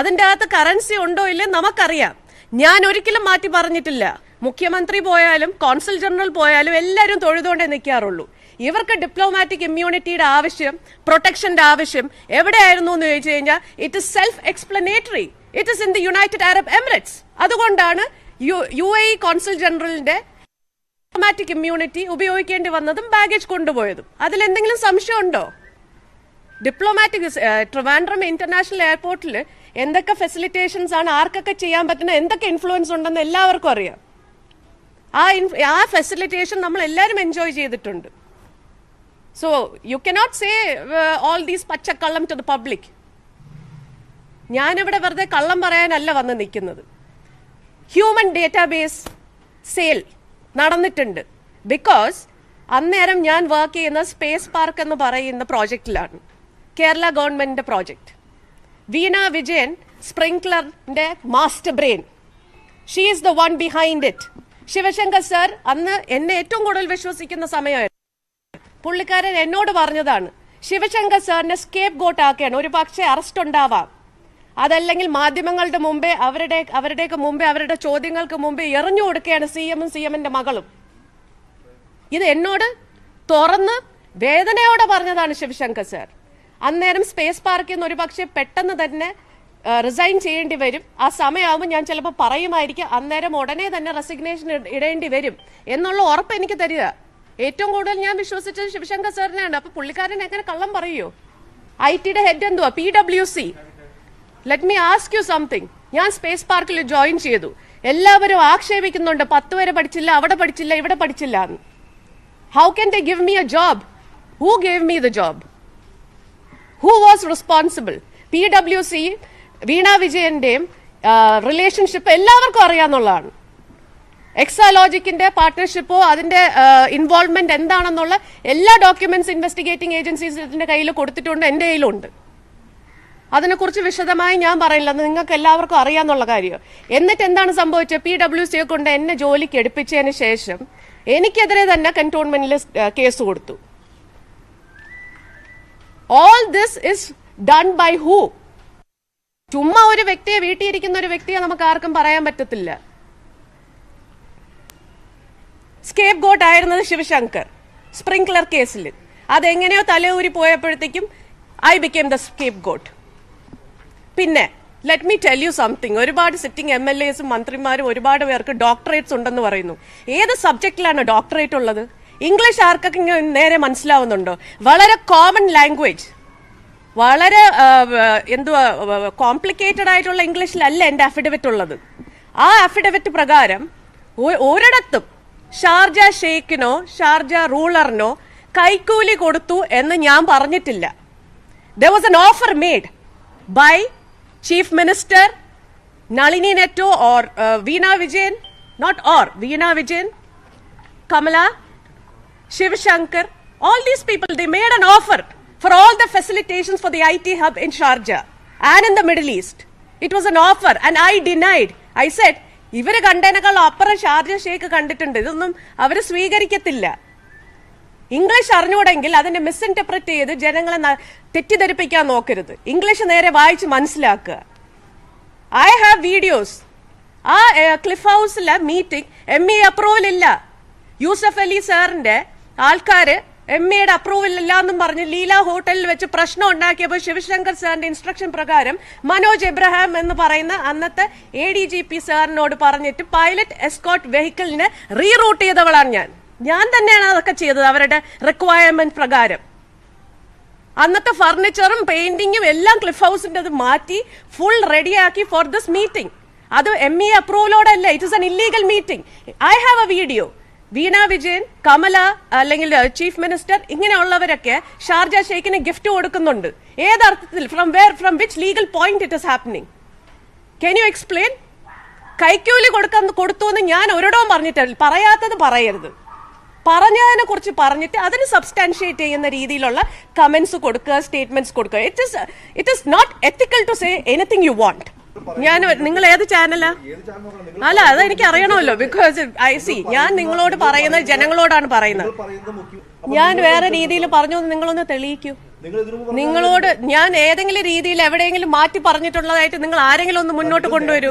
അതിന്റെ അകത്ത് കറൻസി ഉണ്ടോ ഇല്ലേ നമുക്കറിയാം. ഞാൻ ഒരിക്കലും മാറ്റി പറഞ്ഞിട്ടില്ല. മുഖ്യമന്ത്രി പോയാലും കോൺസൽ ജനറൽ പോയാലും എല്ലാവരും തൊഴുതുകൊണ്ടേ നിൽക്കാറുള്ളൂ. ഇവർക്ക് ഡിപ്ലോമാറ്റിക് ഇമ്മ്യൂണിറ്റിയുടെ ആവശ്യം പ്രൊട്ടക്ഷന്റെ ആവശ്യം എവിടെയായിരുന്നു എന്ന് ചോദിച്ചു കഴിഞ്ഞാൽ it is self explanatory it is in the United Arab Emirates അതുകൊണ്ടാണ് യു യു എ കോൺസൽ ജനറലിന്റെ ഡിപ്ലോമാറ്റിക് ഇമ്മ്യൂണിറ്റി ഉപയോഗിക്കേണ്ടി വന്നതും ബാഗേജ് കൊണ്ടുപോയതും. അതിൽ എന്തെങ്കിലും സംശയമുണ്ടോ ഡിപ്ലോമാറ്റിക് ട്രിവാൻഡ്രം ഇന്റർനാഷണൽ എയർപോർട്ടിൽ എന്തൊക്കെ ഫെസിലിറ്റേഷൻസ് ആണ് ആർക്കൊക്കെ ചെയ്യാൻ പറ്റുന്ന എന്തൊക്കെ ഇൻഫ്ലുവൻസ് ഉണ്ടെന്ന് എല്ലാവർക്കും അറിയാം. ആ ആ ഫെസിലിറ്റേഷൻ നമ്മൾ എല്ലാവരും എൻജോയ് ചെയ്തിട്ടുണ്ട്. So you cannot say all these പച്ചക്കള്ളം ടു ദ പബ്ലിക് ഞാനിവിടെ വെറുതെ കള്ളം പറയാനല്ല വന്ന് നിൽക്കുന്നത്. ഹ്യൂമൻ ഡേറ്റാബേസ് സെയിൽ നടന്നിട്ടുണ്ട്. ബിക്കോസ് അന്നേരം ഞാൻ വർക്ക് ചെയ്യുന്ന സ്പേസ് പാർക്ക് എന്ന് പറയുന്ന പ്രോജക്റ്റിലാണ് കേരള ഗവൺമെന്റിന്റെ project Veena Vijayan സ്പ്രിങ്ക്ലറിന്റെ master brain. She is the one behind it Sivasankar sir അന്ന് എന്നെ ഏറ്റവും കൂടുതൽ വിശ്വസിക്കുന്ന സമയമായിരുന്നു. പുള്ളിക്കാരൻ എന്നോട് പറഞ്ഞതാണ് ശിവശങ്കർ സാറിനെ സ്കേപ്പ് ഗോട്ട് ആക്കുകയാണ്. ഒരു പക്ഷേ അറസ്റ്റ് ഉണ്ടാവാം. അതല്ലെങ്കിൽ മാധ്യമങ്ങളുടെ മുമ്പേ അവരുടെ അവരുടെയൊക്കെ മുമ്പേ അവരുടെ ചോദ്യങ്ങൾക്ക് മുമ്പേ എറിഞ്ഞു കൊടുക്കുകയാണ് സി എമ്മും സി എമ്മിന്റെ മകളും. ഇത് എന്നോട് തുറന്ന് വേദനയോടെ പറഞ്ഞതാണ് ശിവശങ്കർ സാർ അന്നേരം സ്പേസ് പാർക്കിൽ നിന്ന് ഒരു പക്ഷേ പെട്ടെന്ന് തന്നെ റിസൈൻ ചെയ്യേണ്ടി വരും. ആ സമയമാകുമ്പോൾ ഞാൻ ചിലപ്പോൾ പറയുമായിരിക്കും അന്നേരം ഉടനെ തന്നെ റെസിഗ്നേഷൻ ഇടേണ്ടി വരും. എന്നുള്ള ഉറപ്പ് എനിക്ക് തരിക. ഏറ്റവും കൂടുതൽ ഞാൻ വിശ്വസിച്ചത് ശിവശങ്കർ സാറിനെയാണ്. അപ്പൊ പുള്ളിക്കാരൻ എങ്ങനെ കള്ളം പറയോ? ഐ ടിയുടെ ഹെഡ് എന്തുവാ? P W C let me ask you something ഞാൻ സ്പേസ് പാർക്കിൽ ജോയിൻ ചെയ്തു. എല്ലാവരും ആക്ഷേപിക്കുന്നുണ്ട്. പത്ത് വരെ പഠിച്ചില്ല അവിടെ പഠിച്ചില്ല ഇവിടെ പഠിച്ചില്ല how can they give me a job who gave me the job who was responsible P W C Veena വിജയന്റെയും relationship എല്ലാവർക്കും അറിയാന്നുള്ളതാണ്. എക്സാലോജിക്കിന്റെ പാർട്ട്ണർഷിപ്പോ അതിന്റെ ഇൻവോൾവ്മെന്റ് എന്താണെന്നുള്ള എല്ലാ ഡോക്യുമെന്റ്സ് ഇൻവെസ്റ്റിഗേറ്റിംഗ് ഏജൻസീസിന്റെ കയ്യിൽ കൊടുത്തിട്ടുണ്ട് എന്റെ കയ്യിലുണ്ട്. അതിനെക്കുറിച്ച് വിശദമായി ഞാൻ പറയില്ല നിങ്ങൾക്ക് എല്ലാവർക്കും അറിയാന്നുള്ള കാര്യം. എന്നിട്ട് എന്താണ് സംഭവിച്ചത്? പി ഡബ്ല്യു സിയെ കൊണ്ട് എന്നെ ജോലിക്ക് എടുപ്പിച്ചതിന് ശേഷം എനിക്കെതിരെ തന്നെ കന്റോൺമെന്റിൽ കേസ് കൊടുത്തു. All this is done by who ചുമ്മാ ഒരു വ്യക്തിയെ വീട്ടിയിരിക്കുന്ന ഒരു വ്യക്തിയെ നമുക്ക് ആർക്കും പറയാൻ പറ്റത്തില്ല. സ്കേപ്പ് ഗോട്ട് ആയിരുന്നത് ശിവശങ്കർ സ്പ്രിങ്ക്ലർ കേസിൽ അതെങ്ങനെയോ തലയൂരി പോയപ്പോഴത്തേക്കും I became the scapegoat പിന്നെ let me tell you something ഒരുപാട് സിറ്റിംഗ് എം എൽ എസും മന്ത്രിമാരും ഒരുപാട് പേർക്ക് ഡോക്ടറേറ്റ്സ് ഉണ്ടെന്ന് പറയുന്നു. ഏത് സബ്ജക്റ്റിലാണ് ഡോക്ടറേറ്റ് ഉള്ളത്? ഇംഗ്ലീഷ് ആർക്കൊക്കെ നേരെ മനസ്സിലാവുന്നുണ്ടോ? വളരെ കോമൺ ലാംഗ്വേജ് വളരെ എന്തുവാ കോംപ്ലിക്കേറ്റഡ് ആയിട്ടുള്ള ഇംഗ്ലീഷിലല്ല എന്റെ അഫിഡവിറ്റ് ഉള്ളത്. ആ അഫിഡവിറ്റ് പ്രകാരം ഒരിടത്തും ഷാർജ ഷെയ്ഖിനോ ഷാർജ റൂളറിനോ കൈക്കൂലി കൊടുത്തു എന്ന് ഞാൻ പറഞ്ഞിട്ടില്ല. The was an offer made by chief minister Nalini Netto or Veena Vijayan not or Veena Vijayan Vijayan, Kamala, Shiv Shankar, all these people, they made an offer for all the facilitations for the IT hub in Sharjah and in the Middle East. It was an offer and I denied. I said, ഇവർ കണ്ടതിനേക്കാൾ അപ്പുറം Sharjah shake കണ്ടിട്ടുണ്ട്. ഇതൊന്നും അവർ സ്വീകരിക്കത്തില്ല. English അറിഞ്ഞൂടെങ്കിൽ അതിനെ misinterpret ചെയ്ത് ജനങ്ങളെ തെറ്റിദ്ധരിപ്പിക്കാൻ നോക്കരുത്. English നേരെ വായിച്ച് മനസ്സിലാക്കുക. ഐ ഹാവ് വീഡിയോസ് ആ ക്ലിഫ് ഹൗസിലെ മീറ്റിംഗ് എം ഇ അപ്രൂവൽ ഇല്ല. യൂസഫ് അലി സാറിന്റെ ആൾക്കാര് എം എയുടെ അപ്രൂവൽ ഇല്ല എന്നും പറഞ്ഞ് ലീല ഹോട്ടലിൽ വെച്ച് പ്രശ്നം ഉണ്ടാക്കിയപ്പോൾ ശിവശങ്കർ സാറിന്റെ ഇൻസ്ട്രക്ഷൻ പ്രകാരം മനോജ് എബ്രഹാം എന്ന് പറയുന്ന അന്നത്തെ എ ഡി ജി പി സാറിനോട് പറഞ്ഞിട്ട് പൈലറ്റ് എസ്കോട്ട് വെഹിക്കിളിനെ റീറൂട്ട് ചെയ്തവളാണ് ഞാൻ. ഞാൻ തന്നെയാണ് അതൊക്കെ ചെയ്തത് അവരുടെ റിക്വയർമെന്റ് പ്രകാരം. അന്നത്തെ ഫർണിച്ചറും പെയിന്റിങ്ങും എല്ലാം ക്ലിഫ് ഹൗസിന്റെ അത് മാറ്റി ഫുൾ റെഡിയാക്കി ഫോർ ദിസ് മീറ്റിംഗ് അത് M E അപ്രൂവലോടല്ല it is an illegal meeting I have a video Veena Vijayan Kamala അല്ലെങ്കിൽ ചീഫ് മിനിസ്റ്റർ ഇങ്ങനെയുള്ളവരൊക്കെ ഷാർജ ഷെയ്ഖിന് ഗിഫ്റ്റ് കൊടുക്കുന്നുണ്ട്. ഏതർത്ഥത്തിൽ from where from which legal point it is happening can you explain കൈക്കൂലി കൊടുക്കാൻ കൊടുത്തു എന്ന് ഞാൻ ഒരിടവും പറഞ്ഞിട്ടില്ല. പറയാത്തത് പറയരുത്. പറഞ്ഞതിനെ കുറിച്ച് പറഞ്ഞിട്ട് അതിന് സബ്സ്റ്റാൻഷിയേറ്റ് ചെയ്യുന്ന രീതിയിലുള്ള കമന്റ്സ് കൊടുക്കുക സ്റ്റേറ്റ്മെന്റ്സ് കൊടുക്കുക. It is it is not ethical to say anything you want ഞാൻ നിങ്ങൾ ഏത് ചാനലാ അല്ല അത് എനിക്ക് അറിയണമല്ലോ ബിക്കോസ് ഐ സി ഞാൻ നിങ്ങളോട് പറയുന്നത് ജനങ്ങളോടാണ് പറയുന്നത്. ഞാൻ വേറെ രീതിയിൽ പറഞ്ഞു നിങ്ങളൊന്ന് തെളിയിക്കൂ. നിങ്ങളോട് ഞാൻ ഏതെങ്കിലും രീതിയിൽ എവിടെയെങ്കിലും മാറ്റി പറഞ്ഞിട്ടുള്ളതായിട്ട് നിങ്ങൾ ആരെങ്കിലും ഒന്ന് മുന്നോട്ട് കൊണ്ടുവരൂ.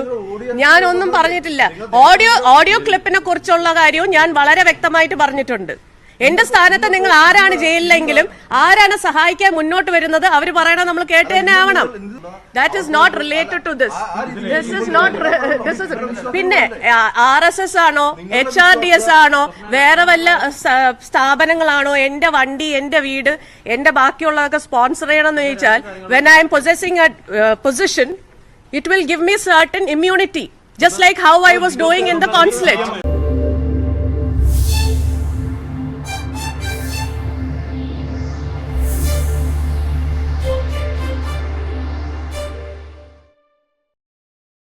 ഒന്നും പറഞ്ഞിട്ടില്ല. ഓഡിയോ ഓഡിയോ ക്ലിപ്പിനെ കുറിച്ചുള്ള കാര്യവും ഞാൻ വളരെ വ്യക്തമായിട്ട് പറഞ്ഞിട്ടുണ്ട്. എന്റെ സ്ഥാനത്ത് നിങ്ങൾ ആരാണ് ജയിലിലെങ്കിലും ആരാണ് സഹായിക്കാൻ മുന്നോട്ട് വരുന്നത് അവർ പറയണത് നമ്മൾ കേട്ട് തന്നെ ആവണം. That is not related to this this is not പിന്നെ ആർ എസ് എസ് ആണോ എച്ച് ആർ ഡി എസ് ആണോ വേറെ വല്ല സ്ഥാപനങ്ങളാണോ എന്റെ വണ്ടി എന്റെ വീട് എന്റെ ബാക്കിയുള്ളതൊക്കെ സ്പോൺസർ ചെയ്യണം എന്ന് ചോദിച്ചാൽ when I'm possessing a position it will give me certain immunity just like how I was doing in the consulate